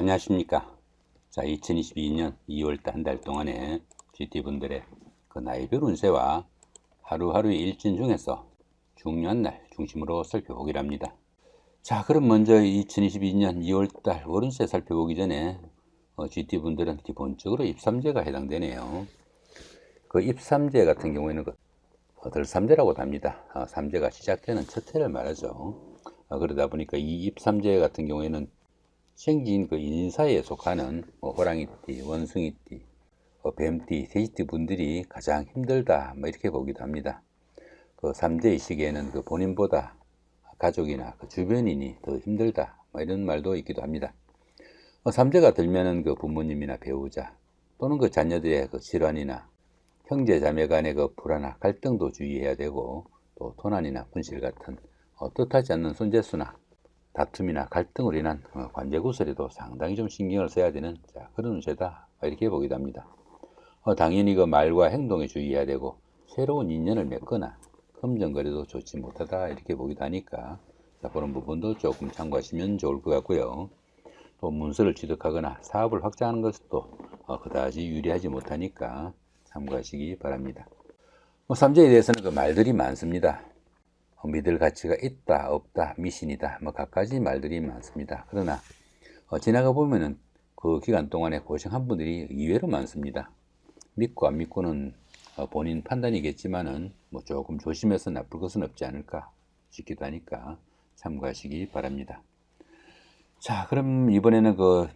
안녕하십니까. 자, 2022년 2월달 한 달 동안의 GT분들의 그 나이별 운세와 하루하루의 일진 중에서 중요한 날 중심으로 살펴보기로 합니다. 자, 그럼 먼저 2022년 2월달 월운세 살펴보기 전에 어, GT분들은 기본적으로 입삼재가 해당되네요. 그 입삼재 같은 경우에는 그 들삼재라고도 합니다. 어, 삼재가 시작되는 첫 해를 말하죠. 어, 그러다 보니까 이 입삼재 같은 경우에는 생긴 그 인사에 속하는 뭐 호랑이띠, 원숭이띠, 어, 뱀띠, 돼지띠 분들이 가장 힘들다 뭐 이렇게 보기도 합니다. 그 삼재의 시기에는 그 본인보다 가족이나 그 주변인이 더 힘들다 뭐 이런 말도 있기도 합니다. 어, 삼재가 들면은 그 부모님이나 배우자 또는 그 자녀들의 그 질환이나 형제 자매 간의 그 불화나 갈등도 주의해야 되고 또 도난이나 분실 같은 어, 뜻하지 않는 손재수나 다툼이나 갈등으로 인한 어, 관제 구설에도 상당히 좀 신경을 써야 되는 자, 그런 운세다 이렇게 보기도 합니다. 어, 당연히 그 말과 행동에 주의해야 되고 새로운 인연을 맺거나 검정거래도 좋지 못하다 이렇게 보기도 하니까 자, 그런 부분도 조금 참고하시면 좋을 것 같고요. 또 문서를 취득하거나 사업을 확장하는 것도 어, 그다지 유리하지 못하니까 참고하시기 바랍니다. 뭐 삼재에 대해서는 그 말들이 많습니다. 어, 믿을 가치가 있다, 없다, 미신이다, 뭐 갖가지 말들이 많습니다. 그러나 어, 지나가 보면은 그 기간 동안에 고생한 분들이 의외로 많습니다. 믿고 안 믿고는 어, 본인 판단이겠지만은 뭐 조금 조심해서 나쁠 것은 없지 않을까 싶기도 하니까 참고하시기 바랍니다. 자, 그럼 이번에는 그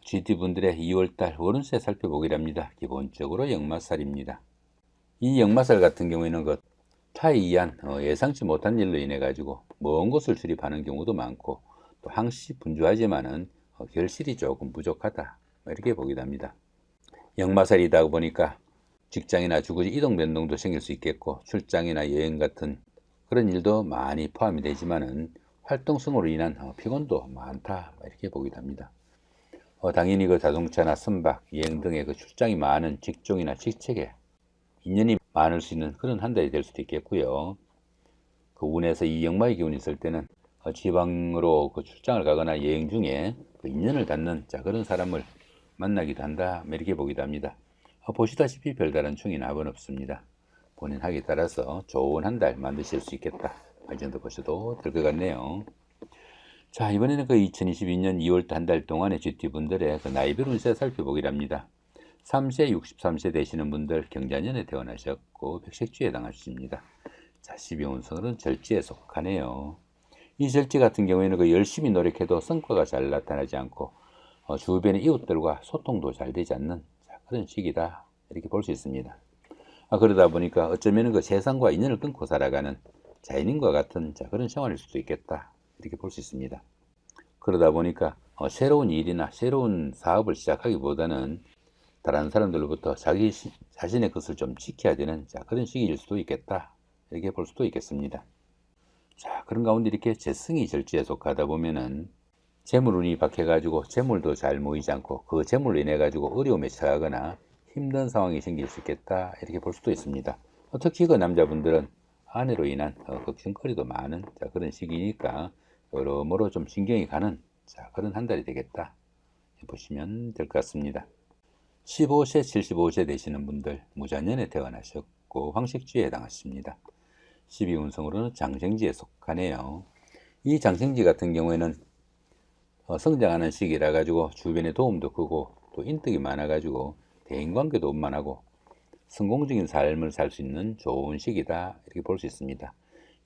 GT 분들의 2월달 월운세 살펴보기로 합니다. 기본적으로 역마살입니다. 이 역마살 같은 경우에는 그 타이한 어, 예상치 못한 일로 인해 가지고 먼 곳을 출입하는 경우도 많고 또 항시 분주하지만은 어, 결실이 조금 부족하다 뭐 이렇게 보기도 합니다. 역마살이다 보니까 직장이나 주거지 이동 변동도 생길 수 있겠고 출장이나 여행 같은 그런 일도 많이 포함이 되지만은 활동성으로 인한 어, 피곤도 많다 뭐 이렇게 보기도 합니다. 어, 당연히 그 자동차나 선박, 여행 등의 그 출장이 많은 직종이나 직책에 인연이 많을 수 있는 그런 한 달이 될 수도 있겠고요. 그 운에서 이 역마의 기운이 있을 때는 어, 지방으로 그 출장을 가거나 여행 중에 그 인연을 닿는 자 그런 사람을 만나기도 한다 뭐 이렇게 보기도 합니다. 어, 보시다시피 별다른 충이 나은 없습니다. 본인 하기에 따라서 좋은 한 달 만드실 수 있겠다. 이 정도 보셔도 될 것 같네요. 자 이번에는 그 2022년 2월 한 달 동안의 GT분들의 그 나이별 운세 살펴보기로 합니다. 3세, 63세 되시는 분들 경자년에 태어나셨고 백색주에 해당하십니다. 자 12운성은 절지에 속하네요. 이 절지 같은 경우에는 그 열심히 노력해도 성과가 잘 나타나지 않고 어, 주변의 이웃들과 소통도 잘 되지 않는 자, 그런 시기다 이렇게 볼 수 있습니다. 아, 그러다 보니까 어쩌면 그 세상과 인연을 끊고 살아가는 자연인과 같은 자, 그런 생활일 수도 있겠다 이렇게 볼 수 있습니다. 그러다 보니까 어, 새로운 일이나 새로운 사업을 시작하기보다는 다른 사람들로부터 자기 시, 자신의 것을 좀 지켜야 되는 자, 그런 시기일 수도 있겠다 이렇게 볼 수도 있겠습니다. 자 그런 가운데 이렇게 재성이 절지에 속하다 보면은 재물운이 박해가지고 재물도 잘 모이지 않고 그 재물로 인해 가지고 어려움에 처하거나 힘든 상황이 생길 수 있겠다 이렇게 볼 수도 있습니다. 특히 그 남자분들은 아내로 인한 어, 걱정거리도 많은 자, 그런 시기니까 여러모로 좀 신경이 가는 자, 그런 한 달이 되겠다 보시면 될 것 같습니다. 15세, 75세 되시는 분들 무자년에 태어나셨고 황식주에 해당하십니다. 12운성으로는 장생지에 속하네요. 이 장생지 같은 경우에는 어, 성장하는 시기라 가지고 주변에 도움도 크고 또 인덕이 많아 가지고 대인관계도 원만하고 성공적인 삶을 살 수 있는 좋은 시기다 이렇게 볼 수 있습니다.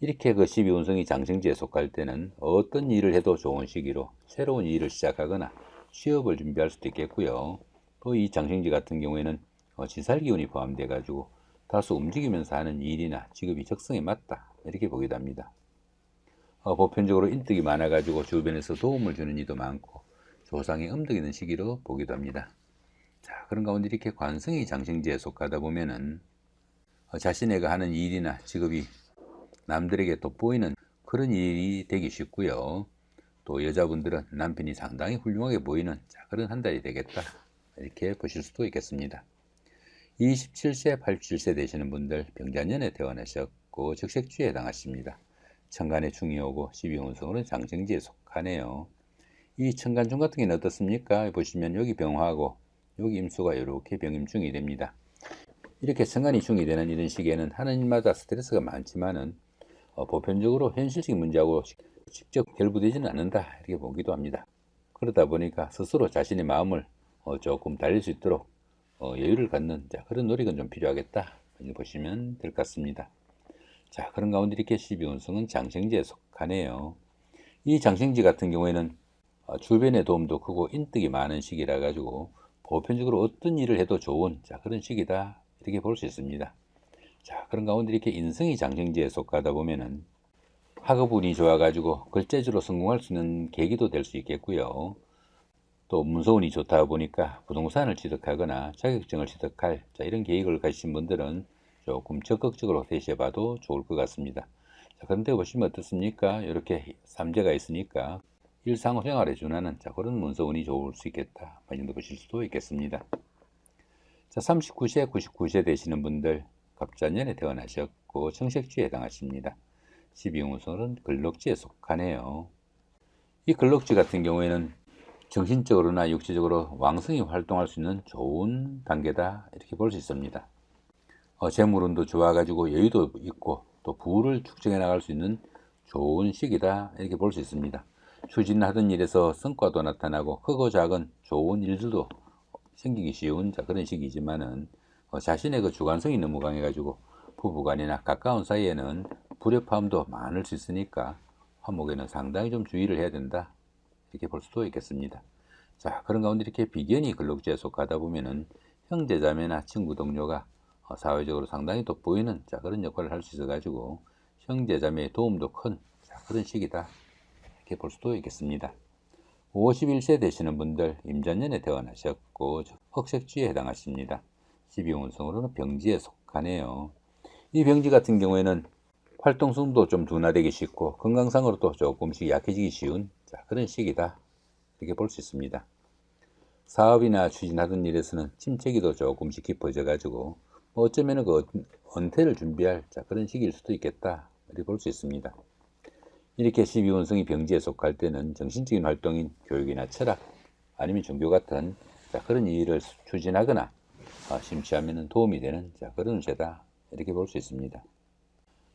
이렇게 그 12운성이 장생지에 속할 때는 어떤 일을 해도 좋은 시기로 새로운 일을 시작하거나 취업을 준비할 수도 있겠고요. 또 이 장생지 같은 경우에는 어, 지살기운이 포함되어 가지고 다소 움직이면서 하는 일이나 직업이 적성에 맞다 이렇게 보기도 합니다. 어, 보편적으로 인덕이 많아 가지고 주변에서 도움을 주는 이도 많고 조상의 음덕이 있는 시기로 보기도 합니다. 자 그런 가운데 이렇게 관성이 장생지에 속하다 보면은 어, 자신애가 하는 일이나 직업이 남들에게 돋보이는 그런 일이 되기 쉽고요. 또 여자분들은 남편이 상당히 훌륭하게 보이는 자, 그런 한 달이 되겠다. 이렇게 보실 수도 있겠습니다. 27세, 87세 되시는 분들 병자년에 태어나셨고 적색주에 해당하십니다. 천간에 중이 오고 12운성으로는 장생지에 속하네요. 이 천간중 같은 경우는 어떻습니까? 보시면 여기 병화하고 여기 임수가 이렇게 병임중이 됩니다. 이렇게 천간이 중이 되는 이런 시기에는 하는 일마다 스트레스가 많지만은 어, 보편적으로 현실적인 문제하고 시- 직접 결부되지는 않는다 이렇게 보기도 합니다. 그러다 보니까 스스로 자신의 마음을 어, 조금 달릴 수 있도록 어, 여유를 갖는 자, 그런 노력은 좀 필요하겠다 보시면 될 것 같습니다. 자 그런 가운데 이렇게 12운성은 장생지에 속하네요. 이 장생지 같은 경우에는 어, 주변의 도움도 크고 인덕이 많은 시기라 가지고 보편적으로 어떤 일을 해도 좋은 자, 그런 시기다 이렇게 볼 수 있습니다. 자 그런 가운데 이렇게 인성이 장생지에 속하다 보면은 학업운이 좋아가지고 글재주로 성공할 수 있는 계기도 될 수 있겠고요. 또 문서운이 좋다 보니까 부동산을 취득하거나 자격증을 취득할 자, 이런 계획을 가지신 분들은 조금 적극적으로 대시해 봐도 좋을 것 같습니다. 자, 그런데 보시면 어떻습니까? 이렇게 삼재가 있으니까 일상생활에 준하는 자, 그런 문서운이 좋을 수 있겠다. 이 정도 보실 수도 있겠습니다. 자, 39세, 99세 되시는 분들 갑자년에 태어나셨고 청색주에 해당하십니다. 12운성은 근록지에 속하네요. 이 근록지 같은 경우에는 정신적으로나 육체적으로 왕성히 활동할 수 있는 좋은 단계다 이렇게 볼 수 있습니다. 어, 재물운도 좋아가지고 여유도 있고 또 부를 축적해 나갈 수 있는 좋은 시기다 이렇게 볼 수 있습니다. 추진하던 일에서 성과도 나타나고 크고 작은 좋은 일들도 생기기 쉬운 자, 그런 시기지만은 어, 자신의 그 주관성이 너무 강해가지고 부부간이나 가까운 사이에는 불협화음도 많을 수 있으니까 화목에는 상당히 좀 주의를 해야 된다 이렇게 볼 수도 있겠습니다. 자 그런 가운데 이렇게 비견이 근록지에 속하다 보면은 형제자매나 친구 동료가 어, 사회적으로 상당히 돋보이는 자 그런 역할을 할 수 있어 가지고 형제자매의 도움도 큰 자, 그런 시기다 이렇게 볼 수도 있겠습니다. 51세 되시는 분들 임자년에 태어나셨고 흑색주에 해당하십니다. 12운성으로는 병지에 속하네요. 이 병지 같은 경우에는 활동성도 좀 둔화되기 쉽고 건강상으로도 조금씩 약해지기 쉬운 자, 그런 시기다 이렇게 볼 수 있습니다. 사업이나 추진하던 일에서는 침체기도 조금씩 깊어져 가지고 뭐 어쩌면 그 은퇴를 준비할 자, 그런 시기일 수도 있겠다 이렇게 볼 수 있습니다. 이렇게 12운성이 병지에 속할 때는 정신적인 활동인 교육이나 철학 아니면 종교 같은 자, 그런 일을 추진하거나 어, 심취하면 도움이 되는 자, 그런 운세다 이렇게 볼 수 있습니다.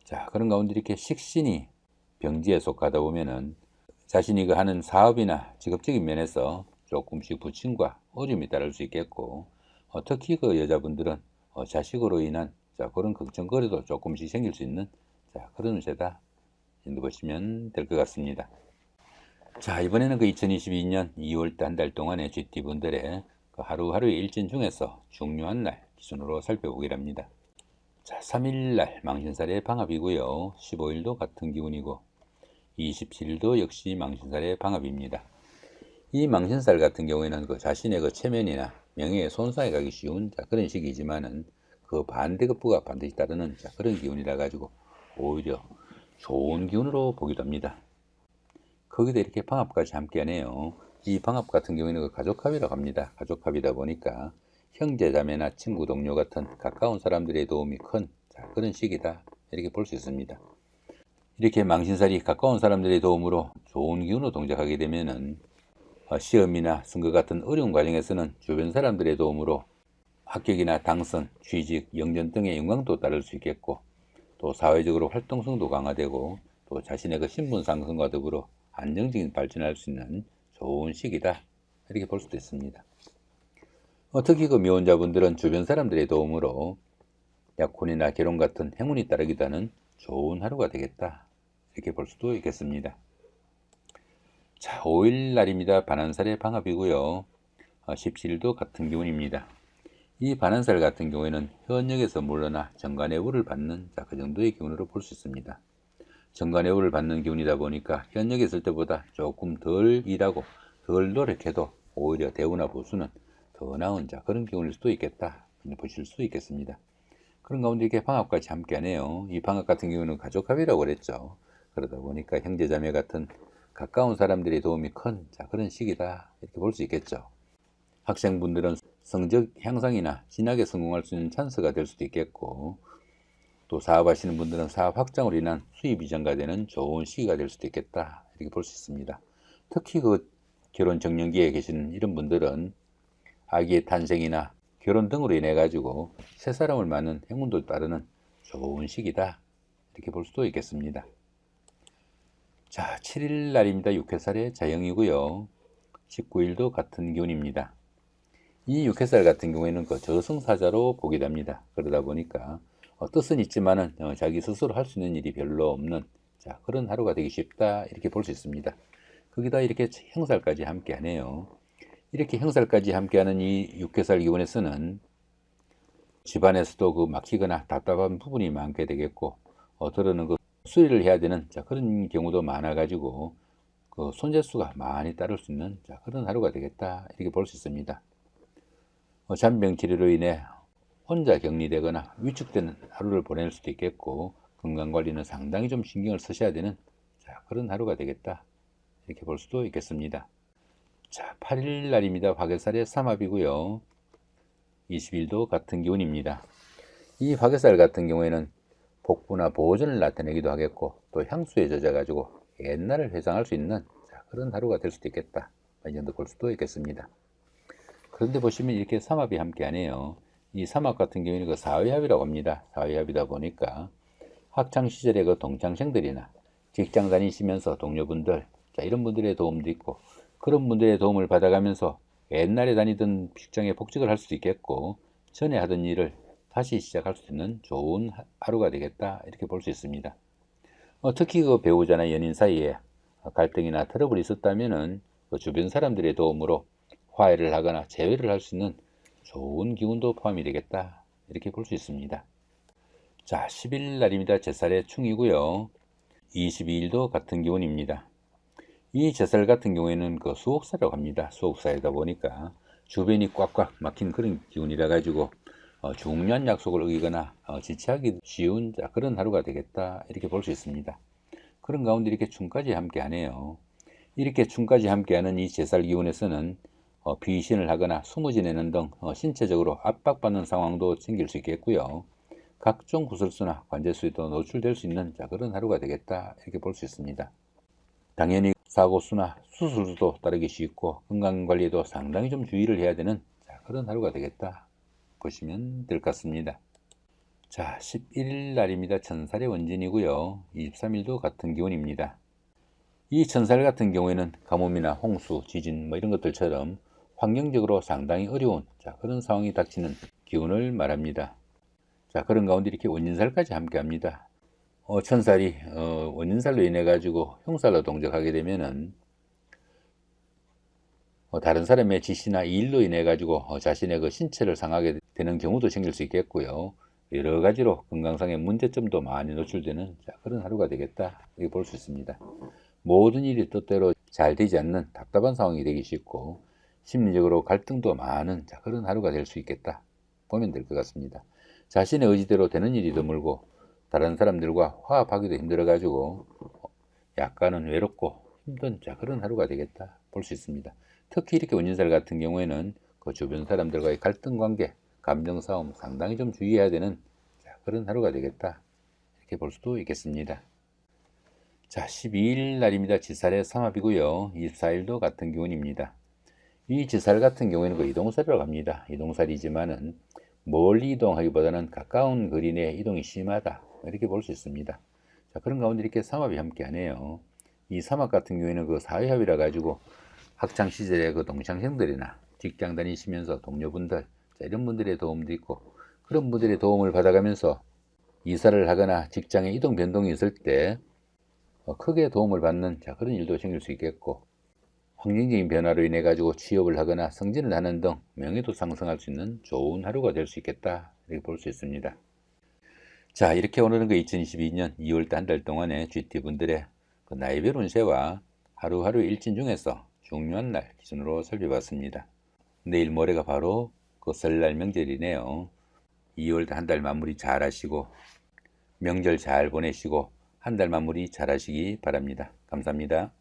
자 그런 가운데 이렇게 식신이 병지에 속하다 보면은 자신이 그 하는 사업이나 직업적인 면에서 조금씩 부침과 어려움이 따를 수 있겠고 어, 특히 그 여자분들은 어, 자식으로 인한 자 그런 걱정거리도 조금씩 생길 수 있는 자 그런 운세다 보시면 될 것 같습니다. 자 이번에는 그 2022년 2월달 한 달 동안의 GT 분들의 그 하루하루의 일진 중에서 중요한 날 기준으로 살펴보기를 합니다. 자, 3일날 망신살의 방합이고요. 15일도 같은 기운이고 27일도 역시 망신살의 방합입니다. 이 망신살 같은 경우에는 그 자신의 그 체면이나 명예에 손상이 가기 쉬운 자, 그런 시기지만은 그 반대급부가 반드시 따르는 자, 그런 기운이라 가지고 오히려 좋은 기운으로 보기도 합니다. 거기다 이렇게 방합까지 함께 하네요. 이 방합 같은 경우에는 그 가족합이라고 합니다. 가족합이다 보니까 형제 자매나 친구 동료 같은 가까운 사람들의 도움이 큰 자, 그런 시기다 이렇게 볼 수 있습니다. 이렇게 망신살이 가까운 사람들의 도움으로 좋은 기운으로 동작하게 되면은 어, 시험이나 선거 같은 어려운 과정에서는 주변 사람들의 도움으로 합격이나 당선, 취직, 영전 등의 영광도 따를 수 있겠고 또 사회적으로 활동성도 강화되고 또 자신의 그 신분 상승과 더불어 안정적인 발전할 수 있는 좋은 시기다 이렇게 볼 수도 있습니다. 어, 특히 그 미혼자분들은 주변 사람들의 도움으로 약혼이나 결혼 같은 행운이 따르기도 하는 좋은 하루가 되겠다. 이렇게 볼 수도 있겠습니다. 자, 5일 날입니다. 반환살의 방합이고요. 어, 17일도 같은 기운입니다. 이 반환살 같은 경우에는 현역에서 물러나 정관의 우를 받는 자, 그 정도의 기운으로 볼 수 있습니다. 정관의 우를 받는 기운이다 보니까 현역에 있을 때보다 조금 덜 일하고 덜 노력해도 오히려 대우나 보수는 더 나은 자 그런 경우일 수도 있겠다 보실 수 있겠습니다. 그런 가운데 이렇게 방합까지 함께하네요. 이 방합 같은 경우는 가족합이라고 그랬죠. 그러다 보니까 형제자매 같은 가까운 사람들의 도움이 큰 자, 그런 시기다 이렇게 볼 수 있겠죠. 학생분들은 성적 향상이나 진하게 성공할 수 있는 찬스가 될 수도 있겠고 또 사업하시는 분들은 사업 확장으로 인한 수입이 증가되는 좋은 시기가 될 수도 있겠다 이렇게 볼 수 있습니다. 특히 그 결혼 정년기에 계신 이런 분들은 아기의 탄생이나 결혼 등으로 인해 가지고 새 사람을 만난 행운들 따르는 좋은 시기다 이렇게 볼 수도 있겠습니다. 자, 7일 날입니다. 6회살의 자영이고요. 19일도 같은 기운입니다. 이 6회살 같은 경우에는 그 저승사자로 보게 됩니다. 그러다 보니까 어, 뜻은 있지만은 어, 자기 스스로 할 수 있는 일이 별로 없는 자, 그런 하루가 되기 쉽다 이렇게 볼 수 있습니다. 거기다 이렇게 행살까지 함께 하네요. 이렇게 행살까지 함께하는 이 6회살 기운에서는 집안에서도 그 막히거나 답답한 부분이 많게 되겠고 어, 들어는 그 수리를 해야 되는 자, 그런 경우도 많아가지고 그 손재수가 많이 따를 수 있는 자, 그런 하루가 되겠다 이렇게 볼 수 있습니다. 어, 잔병 치료로 인해 혼자 격리되거나 위축되는 하루를 보낼 수도 있겠고 건강 관리는 상당히 좀 신경을 쓰셔야 되는 자, 그런 하루가 되겠다 이렇게 볼 수도 있겠습니다. 자, 8일 날입니다. 화개살의 삼합이고요. 20일도 같은 기운입니다. 이 화개살 같은 경우에는 복부나 보존을 나타내기도 하겠고 또 향수에 젖어 가지고 옛날을 회상할 수 있는 자, 그런 하루가 될 수도 있겠다. 이 정도 볼 수도 있겠습니다. 그런데 보시면 이렇게 삼합이 함께하네요. 이 삼합 같은 경우에는 그 사회합이라고 합니다. 사회합이다 보니까 학창 시절의 그 동창생들이나 직장 다니시면서 동료분들 자, 이런 분들의 도움도 있고 그런 분들의 도움을 받아가면서 옛날에 다니던 직장에 복직을 할 수도 있겠고 전에 하던 일을 다시 시작할 수 있는 좋은 하루가 되겠다 이렇게 볼 수 있습니다. 어, 특히 그 배우자나 연인 사이에 갈등이나 트러블이 있었다면은 그 주변 사람들의 도움으로 화해를 하거나 재회를 할 수 있는 좋은 기운도 포함이 되겠다 이렇게 볼 수 있습니다. 자 10일 날입니다. 제 살의 충이고요. 22일도 같은 기운입니다. 이 제살 같은 경우에는 그 수옥사라고 합니다. 수옥사이다 보니까 주변이 꽉꽉 막힌 그런 기운이라 가지고 어, 중요한 약속을 어기거나 어, 지체하기 쉬운 자, 그런 하루가 되겠다 이렇게 볼 수 있습니다. 그런 가운데 이렇게 춤까지 함께하네요. 이렇게 춤까지 함께하는 이 제살 기운에서는 어, 비신을 하거나 숨어 지내는 등 어, 신체적으로 압박받는 상황도 생길 수 있겠고요. 각종 구설수나 관제수에도 노출될 수 있는 자, 그런 하루가 되겠다 이렇게 볼 수 있습니다. 당연히 사고수나 수술도 따르기 쉽고 건강관리에도 상당히 좀 주의를 해야 되는 자, 그런 하루가 되겠다 보시면 될 것 같습니다. 자 11일 날입니다. 천살의 원진이고요. 23일도 같은 기온입니다. 이 천살 같은 경우에는 가뭄이나 홍수, 지진 뭐 이런 것들처럼 환경적으로 상당히 어려운 자, 그런 상황이 닥치는 기운을 말합니다. 자 그런 가운데 이렇게 원진살까지 함께 합니다. 어, 천살이 어, 원인살로 인해 가지고 형살로 동적하게 되면은 어, 다른 사람의 지시나 일로 인해 가지고 어, 자신의 그 신체를 상하게 되는 경우도 생길 수 있겠고요. 여러 가지로 건강상의 문제점도 많이 노출되는 자, 그런 하루가 되겠다 이렇게 볼 수 있습니다. 모든 일이 뜻대로 잘 되지 않는 답답한 상황이 되기 쉽고 심리적으로 갈등도 많은 자, 그런 하루가 될 수 있겠다 보면 될 것 같습니다. 자신의 의지대로 되는 일이 드물고 다른 사람들과 화합하기도 힘들어 가지고 약간은 외롭고 힘든 자 그런 하루가 되겠다 볼 수 있습니다. 특히 이렇게 원진살 같은 경우에는 그 주변 사람들과의 갈등 관계, 감정 싸움 상당히 좀 주의해야 되는 자, 그런 하루가 되겠다 이렇게 볼 수도 있겠습니다. 자 12일 날입니다. 지살의 삼합이고요. 24일도 같은 기운입니다. 이 지살 같은 경우에는 그 이동살이라고 합니다. 이동살이지만은 멀리 이동하기보다는 가까운 거리 내 이동이 심하다. 이렇게 볼 수 있습니다. 자, 그런 가운데 이렇게 삼합이 함께 하네요. 이 삼합 같은 경우에는 그 사회합이라 가지고 학창 시절에 그 동창생들이나 직장 다니시면서 동료분들, 자, 이런 분들의 도움도 있고 그런 분들의 도움을 받아가면서 이사를 하거나 직장에 이동 변동이 있을 때 어, 크게 도움을 받는 자, 그런 일도 생길 수 있겠고 환경적인 변화로 인해 가지고 취업을 하거나 승진을 하는 등 명예도 상승할 수 있는 좋은 하루가 될 수 있겠다 이렇게 볼 수 있습니다. 자 이렇게 오늘은 그 2022년 2월 달 한 달 동안의 GT분들의 그 나이별 운세와 하루하루 일진 중에서 중요한 날 기준으로 살펴봤습니다. 내일 모레가 바로 그 설날 명절이네요. 2월달 한달 마무리 잘 하시고 명절 잘 보내시고 한 달 마무리 잘 하시기 바랍니다. 감사합니다.